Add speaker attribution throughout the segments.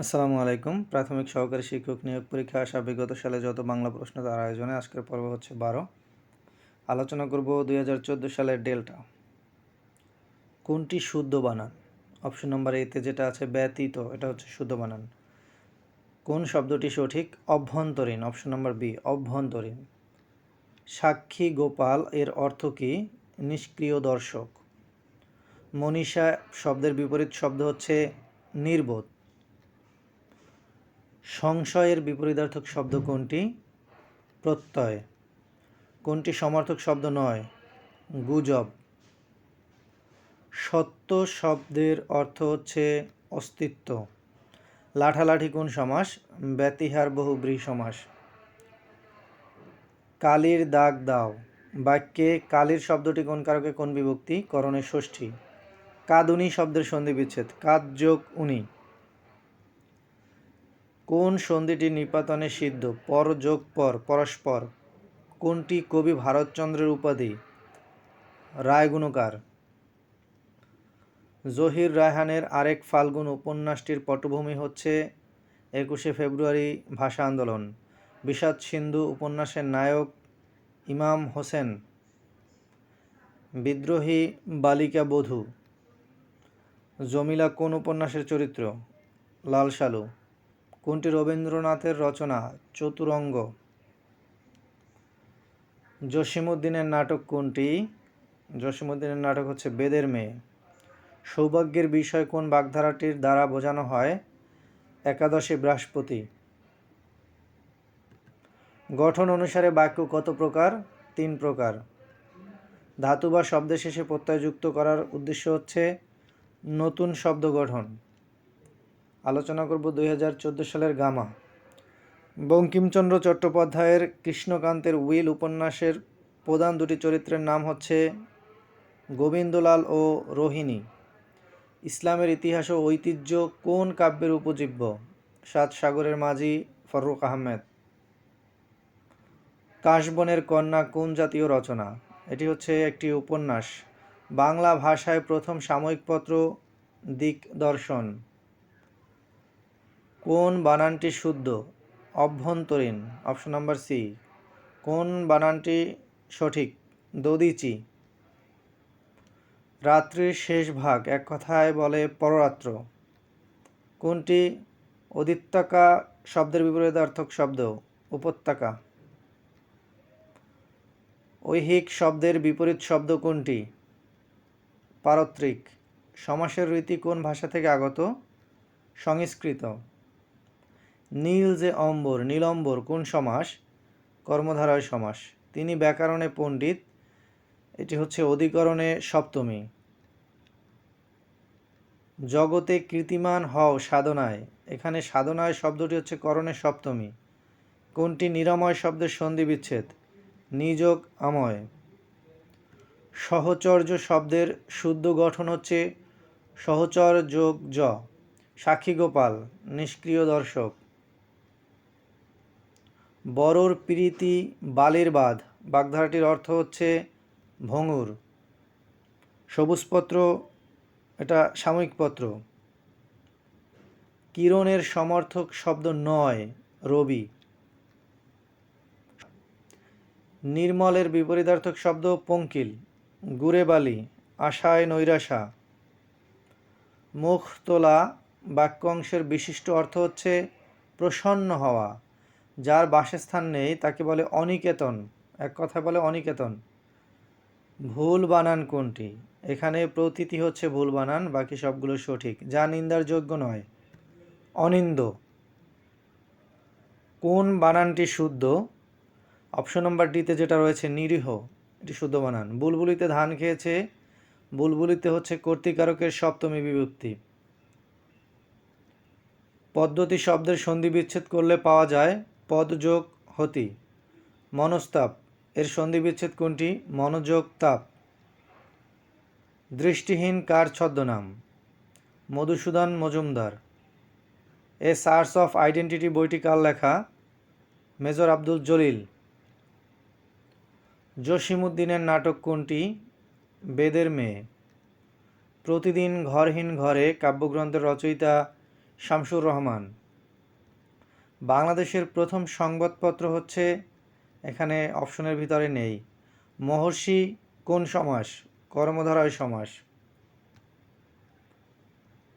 Speaker 1: আসসালামু আলাইকুম। প্রাথমিক সহকারী শিক্ষক নিয়োগ পরীক্ষা আসা বিগত সালে যত বাংলা প্রশ্ন তার আয়োজনে আজকের পর্ব হচ্ছে বারো। আলোচনা করব দুই হাজার চোদ্দ সালের ডেল্টা। কোনটি শুদ্ধ বানান? অপশন নম্বর এতে যেটা আছে ব্যতীত, এটা হচ্ছে শুদ্ধ বানান। কোন শব্দটি সঠিক? অভ্যন্তরীণ, অপশন নম্বর বি, অভ্যন্তরীণ। সাক্ষী গোপাল এর অর্থ কি? নিষ্ক্রিয় দর্শক। মনীষা শব্দের বিপরীত শব্দ হচ্ছে নির্বোধ। সংশয়ের বিপরীতার্থক শব্দ কোনটি? প্রত্যয়। কোনটি সমার্থক শব্দ নয়? গুজব। সত্য শব্দের অর্থ হচ্ছে অস্তিত্ব। লাঠালাঠি কোন সমাস? ব্যতিহার বহুব্রী সমাস। কালির দাগ দাও। বাক্যে কালির শব্দটি কোন কারকে কোন বিভক্তি? করণের ষষ্ঠী। কাদুনি শব্দের সন্ধি বিচ্ছেদ। কাদ যোগ উনি। কোন সন্ধিটি নিপাতনে সিদ্ধ? পর, যোগ, পর, পরস্পর। কোনটি কবি ভারতচন্দ্রের উপাধি? রায়গুণকার। জহির রায়হানের আরেক ফাল্গুন উপন্যাসটির পটভূমি হচ্ছে একুশে ফেব্রুয়ারি ভাষা আন্দোলন। বিষাদ সিন্ধু উপন্যাসের নায়ক ইমাম হোসেন। বিদ্রোহী বালিকা বধূ। জমিলা কোন উপন্যাসের চরিত্র? লাল সালু কোনটি রবীন্দ্রনাথের রচনা? চতুরঙ্গ। জসিমুদ্দিনের নাটক কোনটি? জসিমুদ্দিনের নাটক হচ্ছে বেদের মেয়ে। সৌভাগ্যের বিষয় কোন বাগধারাটির দ্বারা বোঝানো হয়? একাদশী বৃহস্পতি। গঠন অনুসারে বাক্য কত প্রকার? তিন প্রকার। ধাতু বা শব্দের শেষে প্রত্যয় যুক্ত করার উদ্দেশ্য হচ্ছে নতুন শব্দ গঠন। আলোচনা করব দুই হাজার চোদ্দ সালের গামা। বঙ্কিমচন্দ্র চট্টোপাধ্যায়ের কৃষ্ণকান্তের উইল উপন্যাসের প্রধান দুটি চরিত্রের নাম হচ্ছে গোবিন্দলাল ও রোহিণী। ইসলামের ইতিহাস ও ঐতিহ্য কোন কাব্যের উপজীব্য? সাত সাগরের মাঝি ফররুক আহমেদ। কাশবনের কন্যা কোন জাতীয় রচনা? এটি হচ্ছে একটি উপন্যাস। বাংলা ভাষায় প্রথম সাময়িক পত্র দিক দর্শন কোন বানানটি শুদ্ধ? অভ্যন্তরীণ। Option number C. কোন বানানটি সঠিক? দদিচি। রাত্রির শেষ ভাগ, এক কথায় বলে পররাত্র। কোনটি অদিত্যাকা শব্দের বিপরীতার্থক শব্দ? উপত্যকা। ঐহিক শব্দের বিপরীত শব্দ কোনটি? পারত্রিক। সমাসের রীতি কোন ভাষা থেকে আগত? সংস্কৃত। নীল যে অম্বর নীলম্বর কোন সমাস? কর্মধারয় সমাস। তিনি ব্যাকরণে পণ্ডিত, এটি হচ্ছে অধিকরণে সপ্তমী। জগতে কীর্তিমান হও সাধনায়। এখানে সাধনায় শব্দটি হচ্ছে করণে সপ্তমী। কোনটি নিরাময় শব্দের সন্ধি বিচ্ছেদ? নিযোগ আময়। সহচর্য শব্দের শুদ্ধ গঠন হচ্ছে সহচর যোগ জ সাক্ষী গোপাল, নিষ্ক্রিয় দর্শক। বড়র প্রীতি বালের বাঁধ। বাগধারাটির অর্থ হচ্ছে ভঙ্গুর। সবুজপত্র, এটা সাময়িক পত্র। কিরণের সমর্থক শব্দ নয়, রবি। নির্মলের বিপরীতার্থক শব্দ পঙ্কিল। গুড়ে বালি, আশায় নৈরাশা। মুখ তোলা বাক্যাংশের বিশিষ্ট অর্থ হচ্ছে প্রসন্ন হওয়া। যার বাসস্থান নেই তাকে বলে অনিকেতন, এক কথা বলে অনিকেতন। ভুল বানান কোনটি? এখানে প্রতীতি হচ্ছে ভুল বানান, বাকি সবগুলো সঠিক, যা নিন্দার যোগ্য নয়। অনিন্দ। কোন বানানটি শুদ্ধ? অপশন নম্বর ডিতে যেটা রয়েছে, নিরীহ। এটি শুদ্ধ বানান। বুলবুলিতে ধান খেয়েছে, বুলবুলিতে হচ্ছে কর্তিকারকের সপ্তমী বিভক্তি। পদ্ধতি শব্দের সন্ধি বিচ্ছেদ করলে পাওয়া যায় পদযোগ হতি। মনস্তাপ, এর সন্ধিবিচ্ছেদ কোনটি? মনোযোগ তাপ দৃষ্টিহীন কার ছদ্মনাম? Madhusudan Majumdar. A search of identity বইটি কার লেখা? মেজর আব্দুল জলিল। জসিমুদ্দিনের নাটক কোনটি? বেদের মেয়ে। প্রতিদিন ঘরহীন ঘরে কাব্যগ্রন্থের রচয়িতা শামসুর রহমান। বাংলাদেশের প্রথম সংবাদপত্র হচ্ছে, এখানে অপশনের ভিতরে নেই, মহর্ষি কোন সমাস? কর্মধারয় সমাস।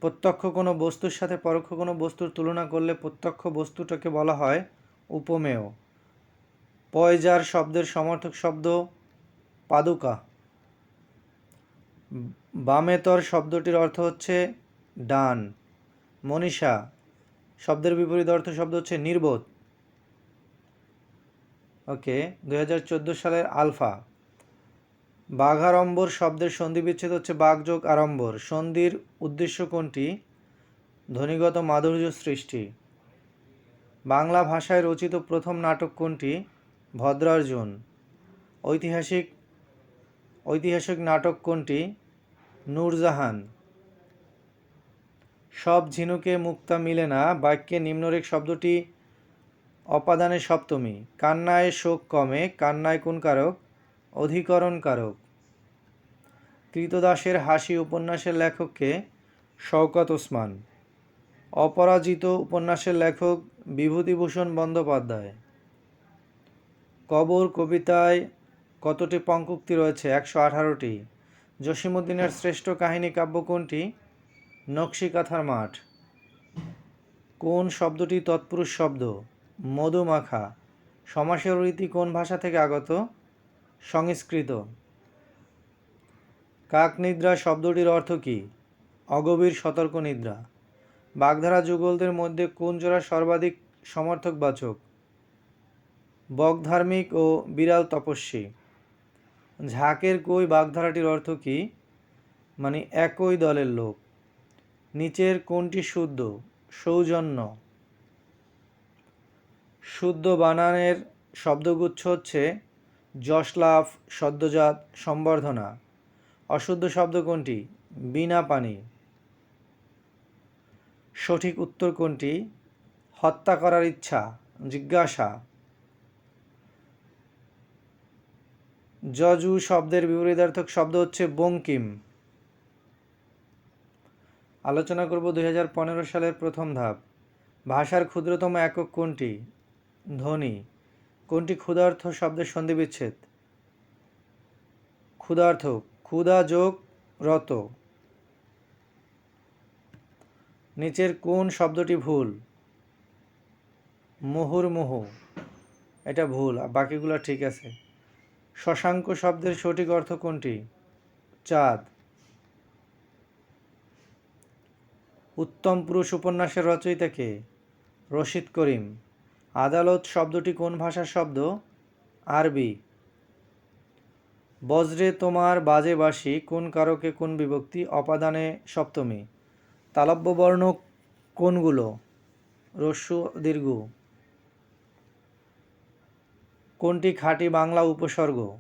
Speaker 1: প্রত্যক্ষ কোনো বস্তুর সাথে পরোক্ষ কোনো বস্তুর তুলনা করলে প্রত্যক্ষ বস্তুটাকে বলা হয় উপমেয়। পয়জার শব্দের সমর্থক শব্দ পাদুকা। বামেতর শব্দটির অর্থ হচ্ছে ডান। মনীষা শব্দের বিপরীত অর্থ শব্দ হচ্ছে নির্বোধ। ওকে দু হাজার চোদ্দ সালের আলফা। বাঘাড়ম্বর শব্দের সন্ধি বিচ্ছেদ হচ্ছে বাঘযোগ আরম্বর সন্ধির উদ্দেশ্য কোনটি? ধ্বনিগত মাধুর্য সৃষ্টি। বাংলা ভাষায় রচিত প্রথম নাটক কোনটি? ভদ্রার্জুন। ঐতিহাসিক ঐতিহাসিক নাটক কোনটি? নূরজাহান। সব ঝিনুকে মুক্তা মিলে না, বাক্যে নিম্নরেখ শব্দটি অপাদানের সপ্তমী। কান্নায় শোক কমে, কান্নায় কোন কারক? অধিকরণ কারক। কৃতদাসের হাসি উপন্যাসের লেখককে শওকত ওসমান। অপরাজিত উপন্যাসের লেখক বিভূতিভূষণ বন্দ্যোপাধ্যায়। কবর কবিতায় কতটি পঙ্কুক্তি রয়েছে? একশো আঠারোটি। জসিমুদ্দিনের শ্রেষ্ঠ কাহিনী কাব্য কোনটি নকশিকাথার মাঠ। কোন শব্দটি তৎপুরুষ শব্দ? মধুমাখা। সমাসের রীতি কোন ভাষা থেকে আগত? সংস্কৃত। কাকনিদ্রা শব্দটির অর্থ কী? অগভীর সতর্ক নিদ্রা। বাগধারা যুগলদের মধ্যে কোন জোড়া সর্বাধিক সমর্থকবাচক? বকধার্মিক ও বিড়াল তপস্বী। ঝাঁকের কই বাগধারাটির অর্থ কী? মানে একই দলের লোক। নিচের কোনটি শুদ্ধ? সৌজন্য। শুদ্ধ বানানের শব্দগুচ্ছ হচ্ছে যশলাভ, সদ্যজাত, সম্বর্ধনা। অশুদ্ধ শব্দ কোনটি? বিনা পানি। সঠিক উত্তর কোনটি? হত্যা করার ইচ্ছা, জিজ্ঞাসা। যজু শব্দের বিপরীতার্থক শব্দ হচ্ছে বঙ্কিম। আলোচনা করব দুই হাজার পনেরো সালের প্রথম ধাপ। ভাষার ক্ষুদ্রতম একক কোনটি? ধ্বনি। কোনটি ক্ষুধার্থ শব্দের সন্ধিবিচ্ছেদ? ক্ষুধার্থ ক্ষুধা যোগ রত। নিচের কোন শব্দটি ভুল? মুহুর্মুহু। এটা ভুল বাকিগুলো ঠিক আছে। শশাঙ্ক শব্দের সঠিক অর্থ কোনটি? চাঁদ। উত্তম পুরুষ উপন্যাসের রচয়িতাকে রশিদ করিম। আদালত শব্দটি কোন ভাষার শব্দ? আরবি। বজ্রে তোমার বাজে বাসি কোন কারকে কোন বিভক্তি? অপাদানে সপ্তমী। তালব্য বর্ণ কোনগুলো? রস্যু দীর্ঘ। কোনটি খাঁটি বাংলা উপসর্গ?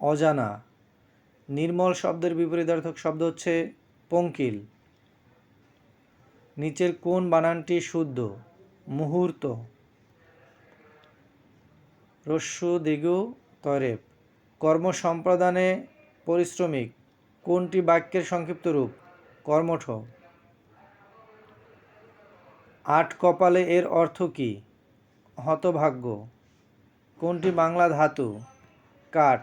Speaker 1: অজানা। নির্মল শব্দের বিপরীতার্থক শব্দ হচ্ছে পঙ্কিল। নিচের কোন বানানটি শুদ্ধ? মুহূর্ত। রস্যু দিগু তরেপ কর্ম সম্প্রদানে পরিশ্রমিক। কোনটি বাক্যের সংক্ষিপ্ত রূপ? কর্মঠ। আট কপালে এর অর্থ কী? হতভাগ্য। কোনটি বাংলা ধাতু? কাঠ।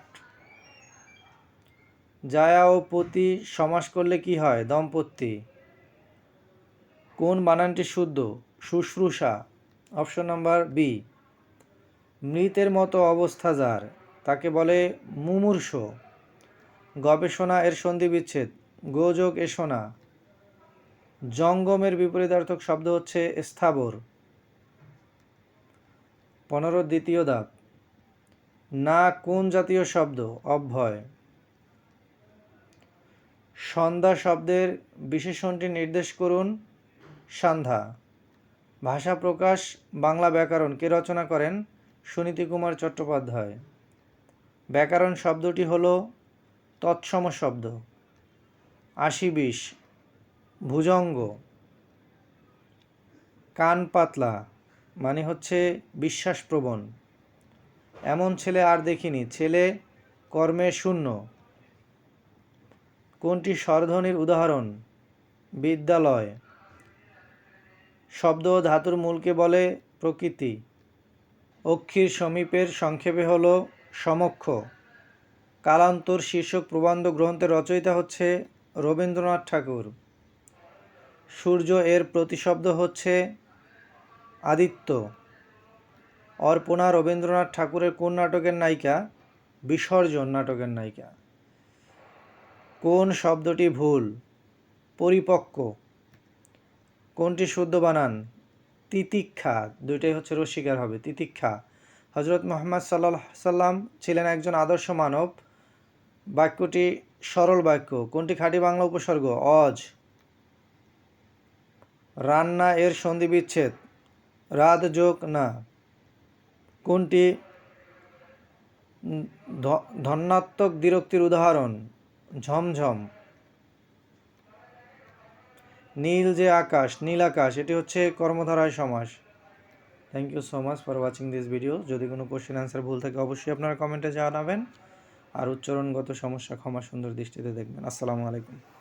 Speaker 1: জায়া ও পতি সমাস করলে কি হয়? দম্পতি। কোন বানানটি শুদ্ধ? শুশ্রূষা। অপশন নাম্বার বি মৃতের মতো অবস্থা যার, তাকে বলে মুমূর্ষ। গবেষণা এর সন্ধি বিচ্ছেদ। গোযোগ এসোনা জঙ্গমের বিপরীতার্থক শব্দ হচ্ছে স্থাবর। পনেরো, দ্বিতীয় দাপ না কোন জাতীয় শব্দ? অভ্যয়। সন্ধ্যা শব্দের বিশেষণটি নির্দেশ করুন। সন্ধ্যা। ভাষা প্রকাশ, বাংলা ব্যাকরণ কে রচনা করেন সুনীতি কুমার চট্টোপাধ্যায়। ব্যাকরণ শব্দটি হল তৎসম শব্দ। আশি বিশ। ভুজঙ্গ। কান পাতলা মানে হচ্ছে বিশ্বাসপ্রবণ। এমন ছেলে আর দেখিনি, ছেলে কর্মে শূন্য। কোনটি স্বরধ্বনির উদাহরণ? বিদ্যালয়। শব্দ ও ধাতুর মূলকে বলে প্রকৃতি। অক্ষীর সমীপের সংক্ষেপে হল সমক্ষ। কালান্তর শীর্ষক প্রবন্ধ গ্রন্থের রচয়িতা হচ্ছে রবীন্দ্রনাথ ঠাকুর। সূর্য এর প্রতিশব্দ হচ্ছে আদিত্য। অর্পণা রবীন্দ্রনাথ ঠাকুরের কোন নাটকের নায়িকা? বিসর্জন নাটকের নায়িকা। কোন শব্দটি ভুল? পরিপক্ক। কোনটি শুদ্ধ বানান? তিতিক্ষা। দুইটাই হচ্ছে রসিকার হবে, তিতিক্ষা। হজরত মোহাম্মদ সাল্লাহ সাল্লাম ছিলেন একজন আদর্শ মানব। বাক্যটি সরল বাক্য। কোনটি খাঁটি বাংলা উপসর্গ? অজ। রান্না এর সন্ধি বিচ্ছেদ। রাত যোগ না। কোনটি ধন্যাত্মক বিরক্তির উদাহরণ? ঝমঝম। নীল যে আকাশ, নীল আকাশ, এটি হচ্ছে কর্মধারায় সমাস। Thank you so much for watching this video যদি কোনো কোশ্চেন অ্যান্সার ভুল থাকে, অবশ্যই আপনারা কমেন্টে জানাবেন। আর উচ্চারণগত সমস্যা ক্ষমা সুন্দর দৃষ্টিতে দেখবেন। আসসালামু আলাইকুম।